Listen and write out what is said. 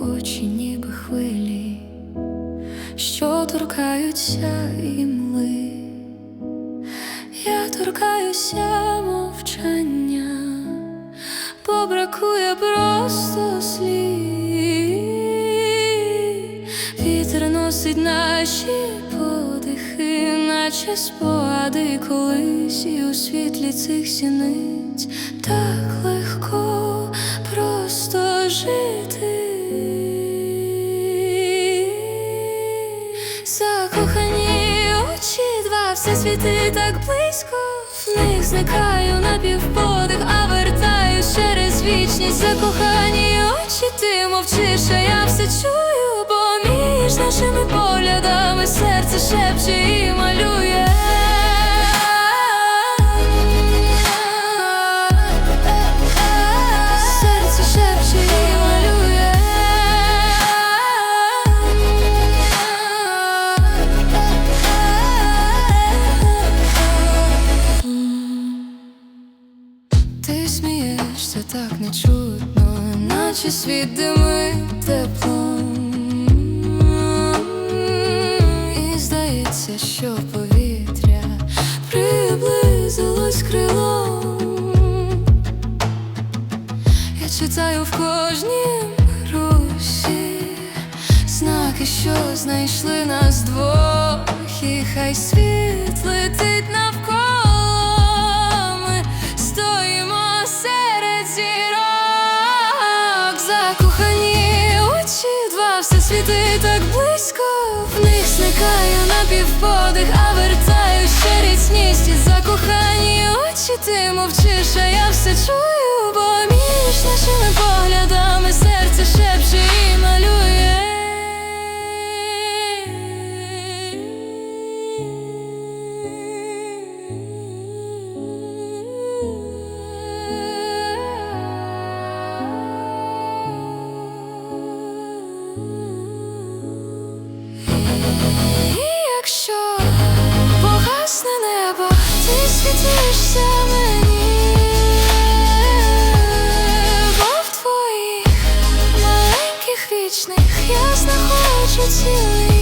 очі, ніби хвилі, що торкаються і мли, я торкаюся мовчання, бо бракує просто слів, вітер носить наші подихи, наче спогади колись, і у світлі цих сіниць так легко. Все світи так близько. В них зникаю на півподих, а вертаюсь через вічність. Закохані очі, ти мовчиш, а я все чую, бо між нашими поглядами серце шепче і малює. Смієшся так нечутно, наче світ димить теплом. І здається, що повітря приблизилось крилом. Я читаю в кожнім русі знаки, що знайшли нас двох, і хай світ летить навколо. Так близько. В них зникаю на півподих, а вертаю ще ріцність і закохані очі, ти мовчиш, а я все чую, вічних я знаходжу цілий.